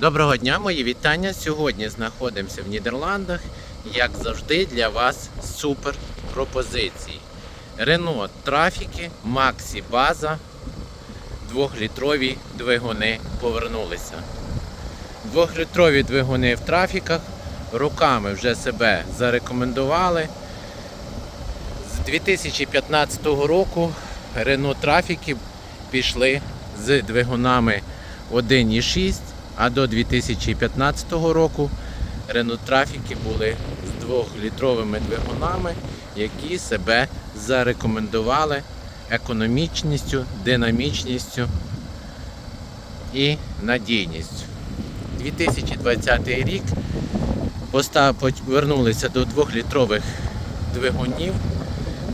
Доброго дня, мої вітання. Сьогодні знаходимося в Нідерландах. Як завжди, для вас супер пропозиції. Renault Трафіки, Maxi База, двохлітрові двигуни повернулися. Двохлітрові двигуни в трафіках руками вже себе зарекомендували. З 2015 року Renault Трафіки пішли з двигунами 1,6, а до 2015 року Renault Трафіки були з 2-літровими двигунами, які себе зарекомендували економічністю, динамічністю і надійністю. 2020 рік повернулися до 2-літрових двигунів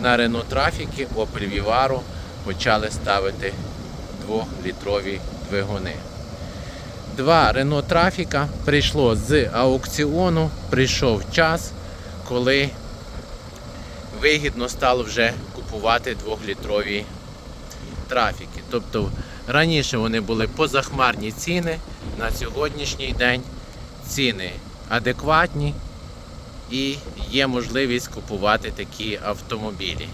на Renault Трафіки, Opel Vivaro почали ставити 2-літрові двигуни. Два Renault Трафіка прийшло з аукціону, прийшов час, коли вигідно стало вже купувати 2-літрові трафіки. Тобто раніше вони були позахмарні ціни, на сьогоднішній день ціни адекватні і є можливість купувати такі автомобілі.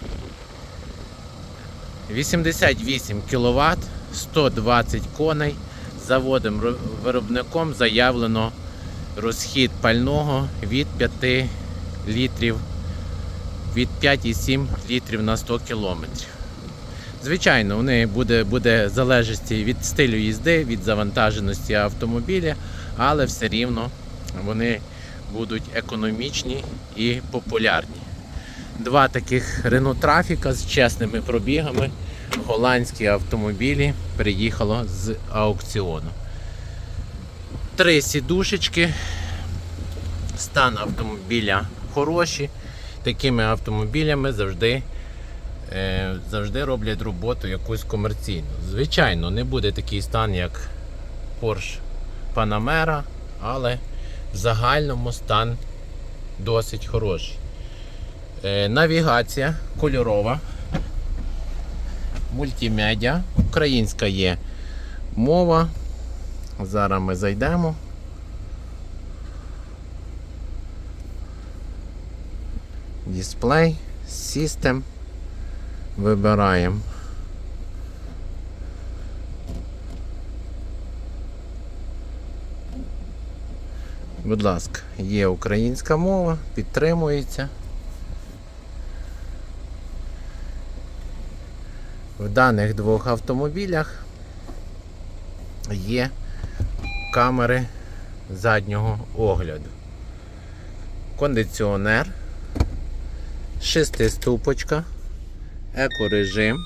88 кВт, 120 коней. Заводом виробником заявлено розхід пального від 5 літрів, від 5,7 літрів на 100 кілометрів. Звичайно, вони буде, буде залежності від стилю їзди, від завантаженості автомобіля, але все рівно вони будуть економічні і популярні. Два таких Renault Трафіка з чесними пробігами. Голландські автомобілі приїхало з аукціону. Три сідушечки. Стан автомобіля хороші. Такими автомобілями завжди, е, завжди роблять роботу якусь комерційну. Звичайно, не буде такий стан, як Porsche Panamera, але в загальному стан досить хороший. Е, Навігація кольорова, мультимедіа, українська є мова. Зараз ми зайдемо. Дисплей, System. Вибираємо. Будь ласка, є українська мова, підтримується. В даних двох автомобілях є камери заднього огляду. Кондиціонер, шестиступочка, екорежим,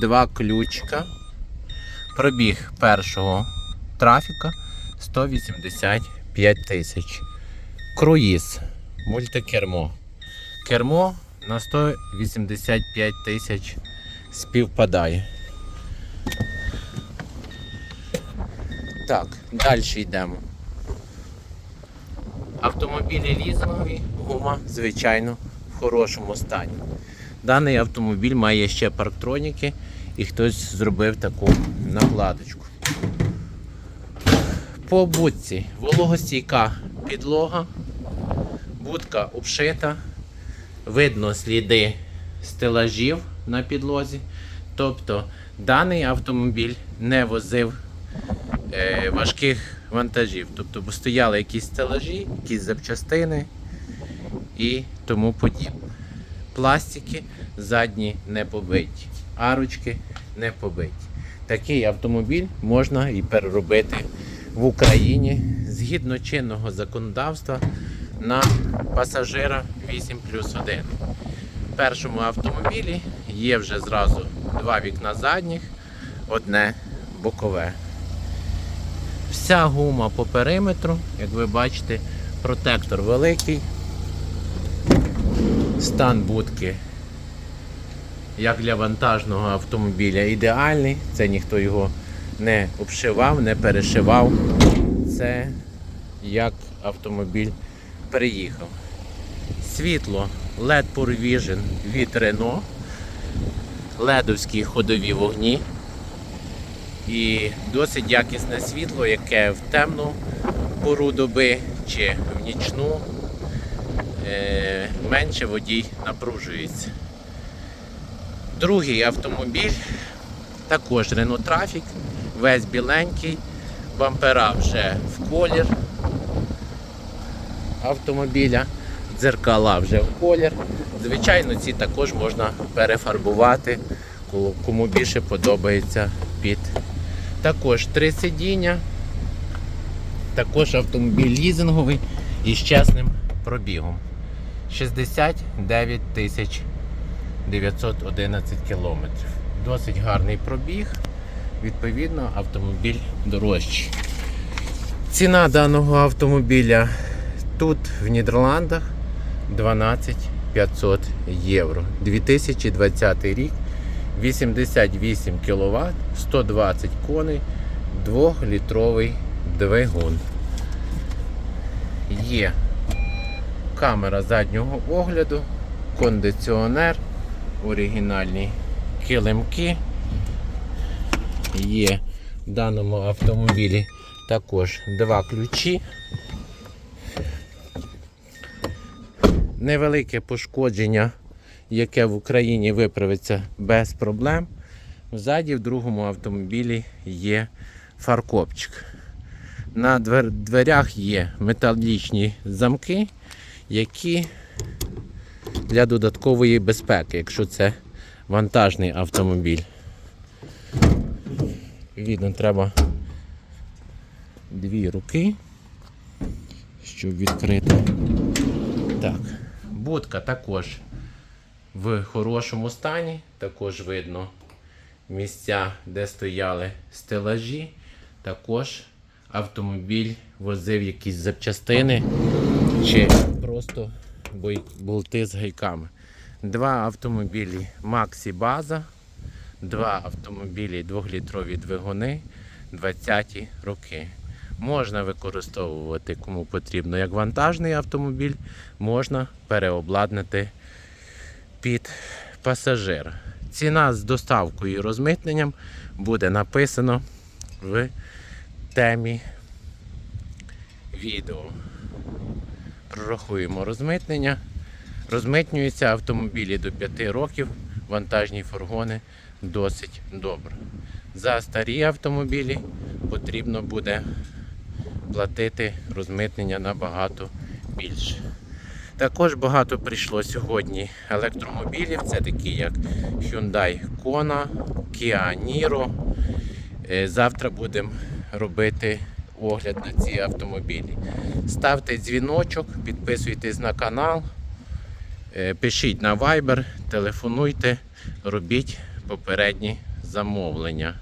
два ключка, пробіг першого трафіка 185 тисяч. Круїз, мультикермо. Кермо на 185 тисяч співпадає. Так, далі йдемо. Автомобілі лізингові, гума, звичайно, в хорошому стані. Даний автомобіль має ще парктроніки і хтось зробив таку накладочку. По будці вологостійка підлога, будка обшита, видно сліди стелажів на підлозі. Тобто даний автомобіль не возив е, важких вантажів. Тобто стояли якісь стелажі, якісь запчастини і тому подібне. Пластики задні не побиті, арочки не побиті. Такий автомобіль можна і переробити в Україні згідно чинного законодавства на пасажира 8 плюс 1. В першому автомобілі є вже зразу два вікна задніх, одне бокове. Вся гума по периметру, як ви бачите, протектор великий. Стан будки, як для вантажного автомобіля, ідеальний. Це ніхто його не обшивав, не перешивав. Це як автомобіль приїхав. Світло LED Pure Vision від Renault. Ледовські ходові вогні. І досить якісне світло, яке в темну пору доби чи в нічну е, менше водій напружується. Другий автомобіль, також Renault Trafic, весь біленький, бампера вже в колір автомобіля, дзеркала вже в колір. Звичайно, ці також можна перефарбувати, кому- більше подобається під. Також три сидіння, також автомобіль лізинговий і з чесним пробігом. 69 тисяч 911 кілометрів. Досить гарний пробіг. Відповідно, автомобіль дорожчий. Ціна даного автомобіля тут в Нідерландах 12 500 євро. 2020 рік, 88 кВт, 120 коней, 2-літровий двигун. Є камера заднього огляду, кондиціонер, оригінальні килимки. Є в даному автомобілі також два ключі. Невелике пошкодження, яке в Україні виправиться без проблем. Ззаді в другому автомобілі є фаркопчик. На двер- дверях є металічні замки, які для додаткової безпеки, якщо це вантажний автомобіль. Відно, треба дві руки, щоб відкрити. Так, будка також в хорошому стані, також видно місця, де стояли стелажі. Також автомобіль возив якісь запчастини чи просто болти з гайками. Два автомобілі Maxi База, два автомобілі 2-літрові двигуни 20-ті роки. Можна використовувати кому потрібно як вантажний автомобіль, можна переобладнати під пасажира. Ціна з доставкою і розмитненням буде написано в темі відео. Прорахуємо розмитнення. Розмитнюються автомобілі до 5 років, вантажні фургони досить добре. За старі автомобілі потрібно буде платити розмитнення набагато більше. Також багато прийшло сьогодні електромобілів. Це такі як Hyundai Kona, Kia Niro. Е, Завтра будемо робити огляд на ці автомобілі. Ставте дзвіночок, підписуйтесь на канал, е, пишіть на Viber, телефонуйте, робіть попередні замовлення.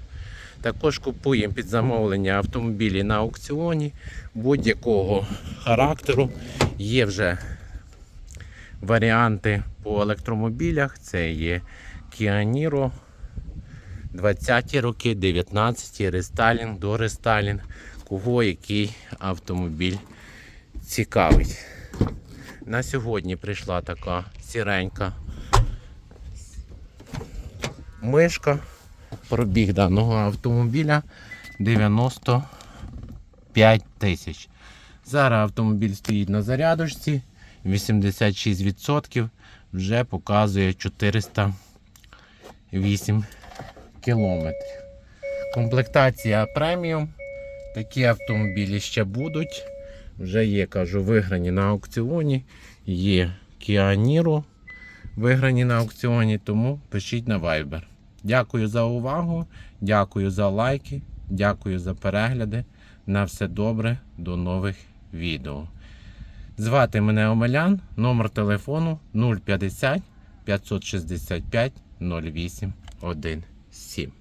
Також купуємо під замовлення автомобілі на аукціоні будь-якого характеру. Є вже варіанти по електромобілях. Це є Kia Niro 20-ті роки, 19-ті, рестайлінг, до рестайлінг. Кого який автомобіль цікавить. На сьогодні прийшла така сіренька мишка. Пробіг даного автомобіля 95 тисяч. Зараз автомобіль стоїть на зарядочці, 86% вже показує 408 кілометрів. Комплектація преміум. Такі автомобілі ще будуть. Вже є, кажу, виграні на аукціоні. Є Kia Niro виграні на аукціоні, тому пишіть на Viber. Дякую за увагу, дякую за лайки, дякую за перегляди. На все добре, до нових відео. Звати мене Омелян, номер телефону 050 565 08 17.